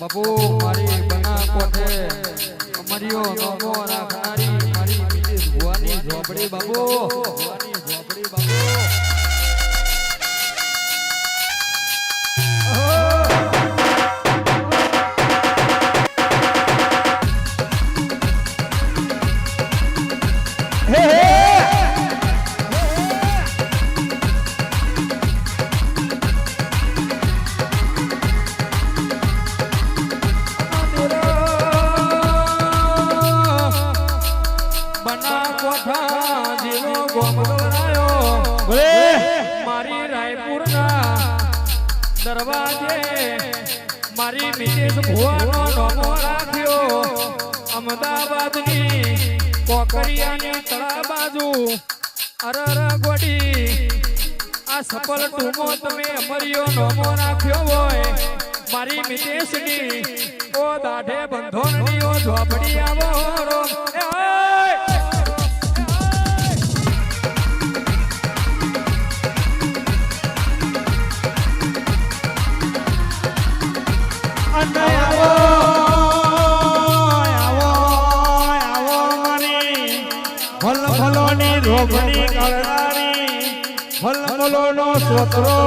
બાપુ, મારી બના કોઠે અમારીઓ નોમો રાખનારી મારી મિસિસ ભુવાની ઝોપડી બાપુ. ભુવાની ઝોપડી બાપુ. બના કોઠા જેવો ગોમ ગવરાયો મારી રાયપુરના દરવાજે મારી મિસેસ ભુવાનો નોમો રાખ્યો. અમદાવાદની કોકરિયાની તળા બાજુ અરર ગોડી. આ સફળ ટૂમો તમે અમરિયો નોમો રાખ્યો હોય. મારી મિસેસની ઓ દાઢે બંધોનની ઓ ઝોપડી આવો કાળનારી ભલ ભલોનો સોતરો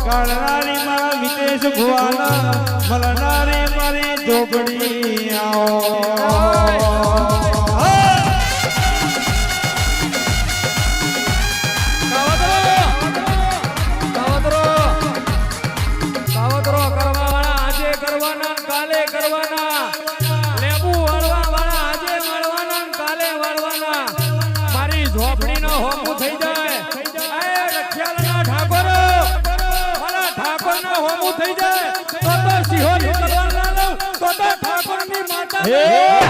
કાળનારી મારા વિદેશ ભુવાના મલનારી મારી જોગણી આવો કરવાના કાલે કરવાના ઠાકોરની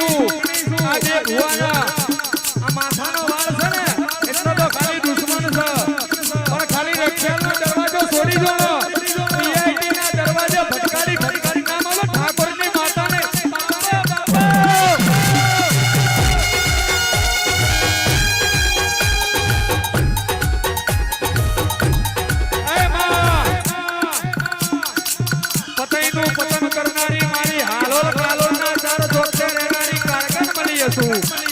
નાગણી છું Ooh.